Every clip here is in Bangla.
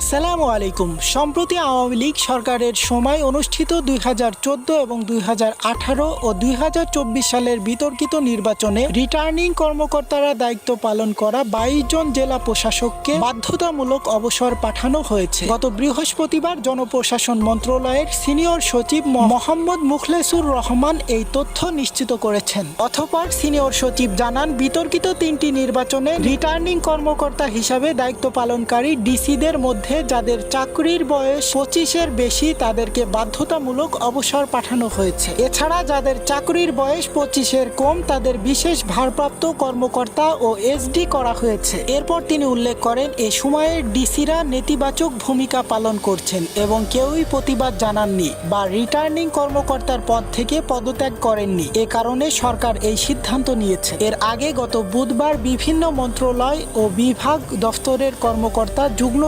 আসসালামু আলাইকুম। সম্প্রতি আওয়ামী লীগ সরকারের সময় অনুষ্ঠিত দুই হাজার চোদ্দ এবং দুই হাজার আঠারো ও দুই হাজার চব্বিশ সালের বিতর্কিত নির্বাচনে রিটার্নিং কর্মকর্তারা দায়িত্ব পালন করা বাইশ জন জেলা প্রশাসককে বাধ্যতামূলক অবসর পাঠানো হয়েছে। গত বৃহস্পতিবার জনপ্রশাসন মন্ত্রণালয়ের সিনিয়র সচিব মোহাম্মদ মুখলেসুর রহমান এই তথ্য নিশ্চিত করেছেন। অথপর সিনিয়র সচিব জানান, বিতর্কিত তিনটি নির্বাচনে রিটার্নিং কর্মকর্তা হিসাবে দায়িত্ব পালনকারী ডিসিদের মধ্যে যাদের চাকরির বয়স পঁচিশের বেশি তাদেরকে বাধ্যতামূলক অবসর পাঠানো হয়েছে। এছাড়া যাদের চাকরির বয়স পঁচিশের কম তাদের বিশেষ ভারপ্রাপ্ত কর্মকর্তা ও এসডি করা হয়েছে। এরপর তিনি উল্লেখ করেন, এ সময়ে ডিসিরা নেতিবাচক ভূমিকা পালন করছেন এবং কেউই প্রতিবাদ জানাননি বা রিটার্নিং কর্মকর্তার পদ থেকে পদত্যাগ করেননি। এ কারণে সরকার এই সিদ্ধান্ত নিয়েছে। এর আগে গত বুধবার বিভিন্ন মন্ত্রণালয় ও বিভাগ দফতরের কর্মকর্তা, যুগ্ম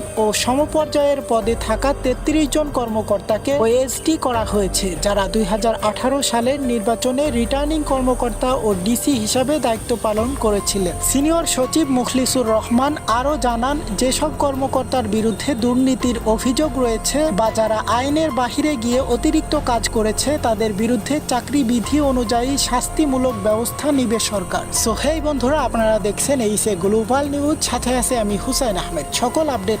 সচিব ও সমপর্যায়ের পদে থাকা তেত্রিশ জন কর্মকর্তাকে ওএসডি করা হয়েছে, যারা দুই সালের নির্বাচনে রিটার্নিং কর্মকর্তা ও ডিসি হিসাবে দায়িত্ব পালন করেছিলেন। সিনিয়র সচিব মুখলিসুর রহমান আরও জানান, যেসব কর্মকর্তার বিরুদ্ধে দুর্নীতির অভিযোগ রয়েছে বা যারা আইনের বাহিরে গিয়ে অতিরিক্ত কাজ করেছে, তাদের বিরুদ্ধে চাকরি বিধি অনুযায়ী শাস্তিমূলক ব্যবস্থা নিবে সরকার। সো, হেই বন্ধুরা, আপনারা দেখছেন এই সে গ্লোবাল নিউজ। সাথে আছে আমি হুসাইন আহমেদ। সকল আপডেট